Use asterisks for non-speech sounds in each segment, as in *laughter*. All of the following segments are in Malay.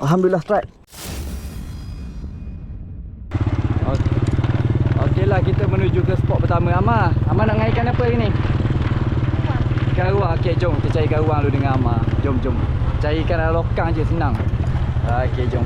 Alhamdulillah strike. Okey. Okeylah kita menuju ke spot pertama. Ama, Ama nak ngaitkan apa hari ni? Ikan ruang. Okey, jom kita cari ikan ruang dulu dengan Ama. Jom, jom. Cari ikan dalam lokang je senang. Okey, jom.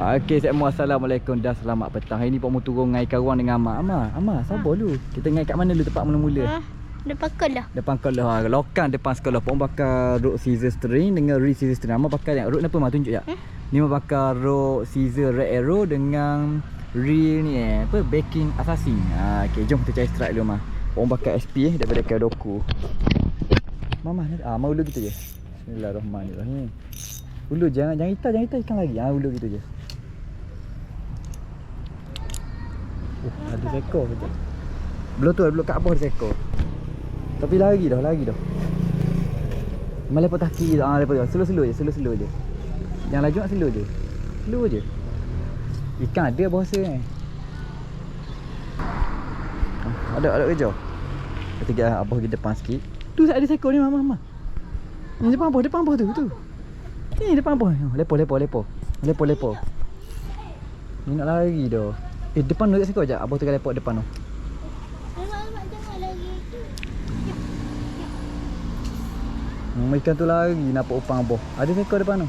Okey, semua assalamualaikum dan selamat petang. Hari ni Pak Mu turun ngai ikan ruang dengan Ama. Ama, Ama, sabar dulu. Kita ngai kat mana dulu tempat mula-mula? Ha? Depan kau lah. Depan sekolah ha, Lokan depan sekolah Pun bakar road scissor string Dengan re scissor string. Mak bakar yang Road apa mak tunjuk ya Hmm? Ni mak bakar road scissor red arrow Dengan Re ni eh Apa backing assassin. Ha, Okay jom kita cari strike dulu mah Pun bakar SP eh Daripada Kadoku Mama ni ah, Mau ulu gitu je. Bismillahirrahmanirrahim. Ulu jangan Jangan hitam Jangan hitam ikan lagi. Ha, Ulu gitu je. Oh, ada seekor betul. Belum tu, belum kat bawah ada seekor. Tapi lagi dah, lagi dah. Malah lepas dah, ah, lepas tu. Slow-slow je, slow-slow je. Yang laju nak slow je. Slow je. Ikan ada bawah sana ni. Ah, Ada, ada kerja. Pergi abah pergi depan sikit. Tu ada seekor ni, mama, mama. Ni depan abah, depan abah tu, tu. Ni depan abah. Lepo, lepo, lepo. Lepo, lepo. Ni nak lari dah. Eh, depan tu seekor je. Abah tengah lepo depan tu. Alamak, alamak, jangan lagi. Hmm, ikan tu lari nampak upang abah. Ada seekor depan tu.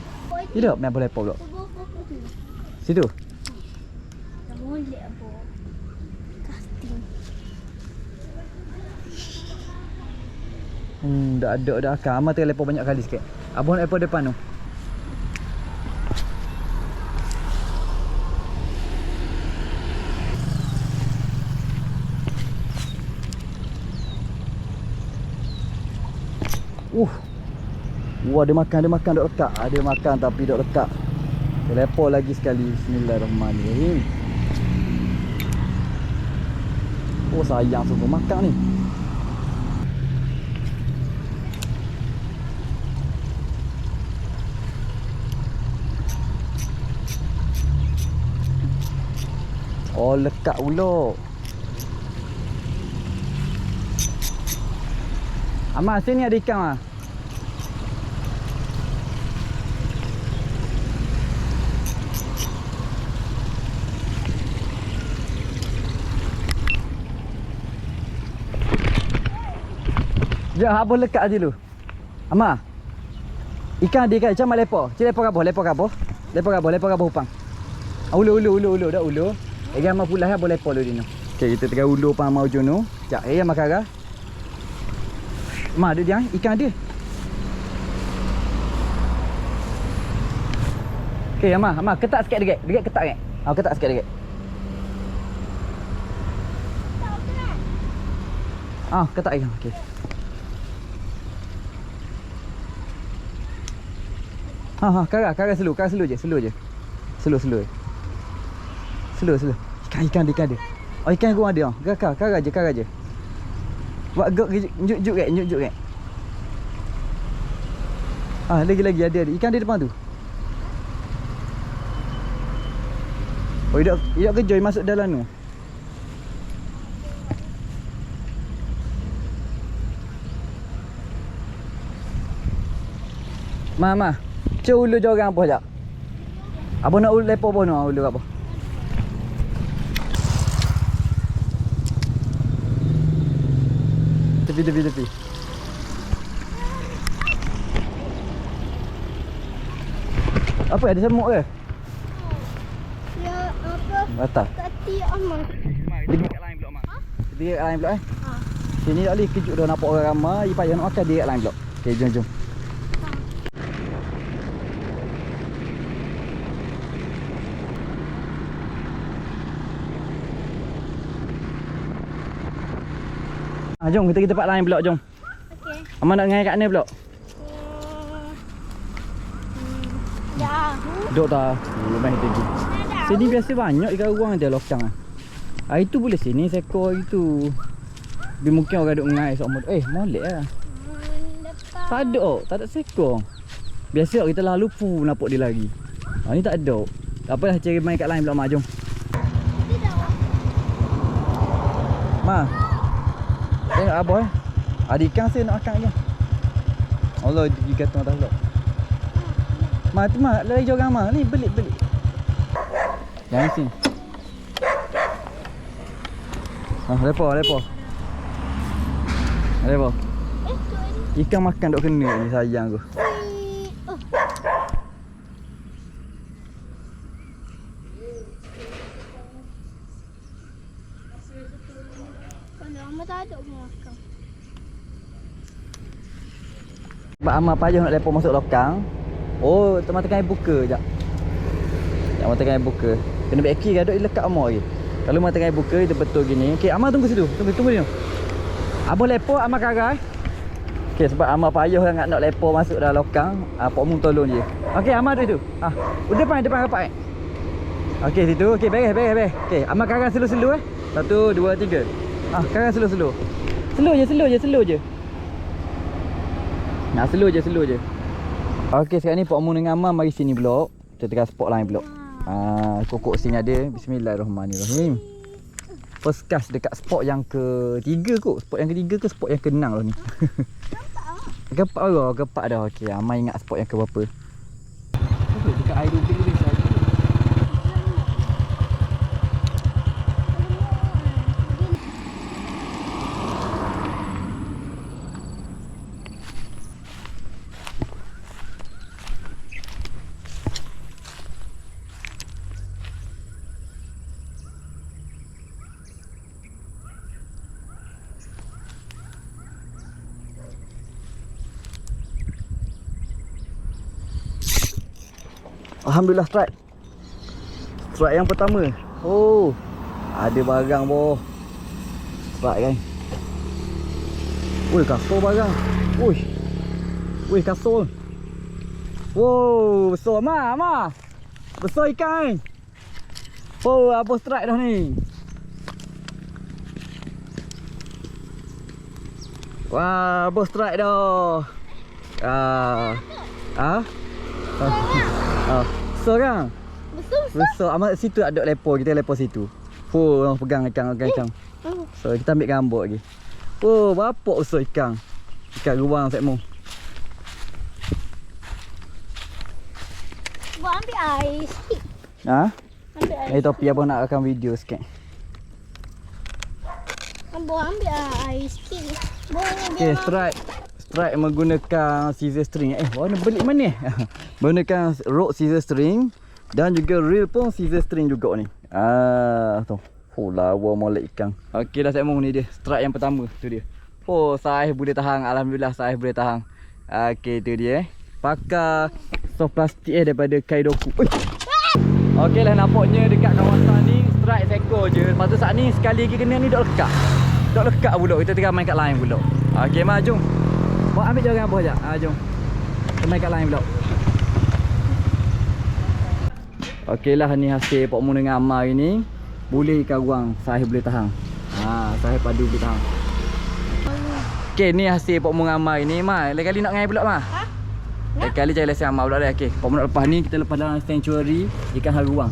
Tidak, main boleh lepo pula. Situ. Apa. Hmm, dah ada dah akan. Amal tengah lepo banyak kali sikit. Abang nak lepo depan tu. Uh. Wah, ada makan, ada makan dok lekat. Ada makan tapi dok lekat. Kita lepo lagi sekali. Bismillahirrahmanirrahim. Oh, sayang sungguh makan ni. Oh lekat pula Amal sini ada ikan ah. Ya, apa lekat je lu? Ama. Ikan dia kan macam lepo. Cik lepo gapo? Lepo gapo? Lepo gapo? Lepo gapo upang? Ah, Ulu ulu ulu ulu dah ulu. Lagi ama pula ya boleh polo dino. Okey kita tengah ulu pang mau jono. Cak eh ama kara. Ma ada dia ikan dia. Okey ama ama ketak sikit dekat. Dekat ketak kan? Ah ketak sikit dekat. Ah ketak ikan. Okey. Ha ha kara kara slow, kara slow je, slow je. Slow slow. Slow slow. Ikan ikan dia ikan dia. Oh ikan gua ada. Kara kara je kara je. Buat gok juk juk kat juk juk kat. Ah lagi lagi ada ada. Ikan dia depan tu. Oh idak idak kejoy masuk dalam tu. Ma Cuk ulu jorang apa jak? Apa nak ulu lepo apa nak ulu apa? Tepi tepi tepi. Apa ada semut ke? Ya, apa? Batal. Kati amat. Dia kat lain blok mak. Dia kat lain blok eh. Ha. Sini tak boleh kejut dah nampak orang ramai. Dia payah nak makan dia kat lain blok. Okey jom jom. Ah, jom kita pergi tempat lain blok jom. Okey. Amal nak ngai kat mana blok? Hmm. Hmm. Dahu. Duk tak? Oh, main tinggi. Dahu. Sini biasa banyak ikan ruang dia lokang ah. Ah itu boleh sini seekor itu. Dia mungkin orang duk ngai sok Eh, molek ah. Hmm. Tak ada oh, tak ada seekor. Biasa kita lah lupa nampak dia lagi. Ha ni tak ada. Tak apalah cari main kat lain pula mak jom. Tidak. Tengok apa eh? Ada ikan saya nak makan je. Allah dia kata pula. Ma tu ma lari jauh ma. Ni belik belik. Yang sini. Ah, lepo lepo. Lepo. Eh. Ikan makan dok kena ni sayang aku. Wih. Oh. Kalau Amat tak ada pun makan. Sebab Amal payah nak lepo masuk lokang. Oh, teman tengah buka jap. Yang mata tengah buka. Kena back key gadok lekat Amal lagi. Kalau mata tengah buka itu betul gini. Okey, Amal tunggu situ. Tunggu tunggu dia. Abang lepo Amal kagai. Okey, sebab Amal payah sangat nak lepo masuk dalam lokang. Ah, Pok Mung tolong je. Okey, duduk tu. Ah, depan depan rapat. Eh. Okey, situ. Okey, beres beres beres. Okey, Amal kagai slow-slow eh. Satu, dua, tiga. Ah, kagai slow-slow. Slow je, slow je, slow je. Nak slow je, slow je. Okey, sekarang ni Pak Mun dengan Amam mari sini blok. Kita tengah spot lain blok. Ah, kokok sini ada. Bismillahirrahmanirrahim. First cast dekat spot yang ketiga kot. Spot yang ketiga ke spot yang keenam lah ni. Keempat orang, keempat dah. Okey, Amam ingat spot yang ke berapa. Dekat air dulu dulu Alhamdulillah strike. Strike yang pertama. Oh. Ada barang boh. Strike kan. Ui, kasur barang. Ui. Ui, kasur. Wow, besar ma, ma. Besar ikan. Oh, apa strike dah ni? Wah, apa strike dah. Ah. Ah? Ah. Ah, besar kan? Besar besar. Besar. Amat situ ada lepo. Kita lepo situ. Oh, orang pegang ikan, pegang ikan. Oh. So, kita ambil gambar lagi. Oh, berapa besar ikan? Ikan ruang sekmo. Buat ambil air sikit. Ha? Ambil air. Eh, topi abang nak rekam video sikit. Buat ambil air sikit. Boleh Okay, strike. Strike menggunakan scissor string. Eh, warna belik mana? *laughs* menggunakan rope scissor string dan juga reel pun scissor string juga ni. Ah, tu. Oh, lawa molek ikan. Okey dah Sekmong ni dia. Strike yang pertama tu dia. Oh, saiz boleh tahan. Alhamdulillah saiz boleh tahan. Okey tu dia eh. Pakai soft plastik eh daripada Kaidoku. Ui. Okey lah nampaknya dekat kawasan ni strike seko je. Lepas tu saat ni sekali lagi kena ni dok lekat. Dok lekat pula. Kita tengah main kat lain pula. Okey, mah jom. Buat ambil jangan apa sekejap. Ha, jom. Main kat lain pula. Okey lah ni hasil Pak Mun dengan Amal hari ni. Boleh ikan ruang. Sahih boleh tahan. Ha, sahih padu boleh tahan. Okey, ni hasil Pak Mun dengan Amal hari ni. Ma, lain kali nak ngai pula, Ma? Ha? Lain kali cari lesen Amal pula dah. Okey, Pak Mun nak lepas ni, kita lepas dalam sanctuary ikan haruang.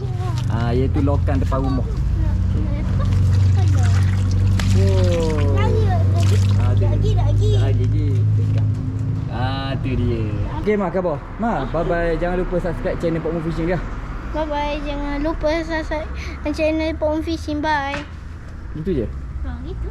Ha, iaitu lokan depan rumah. Tu dia. Okey, Mak, khabar? Ma, bye-bye. Jangan lupa subscribe channel Pak Mun Fishing dia. Bye bye. Jangan lupa subscribe channel Pom Fishing. Bye. Itu je. Ha, gitu.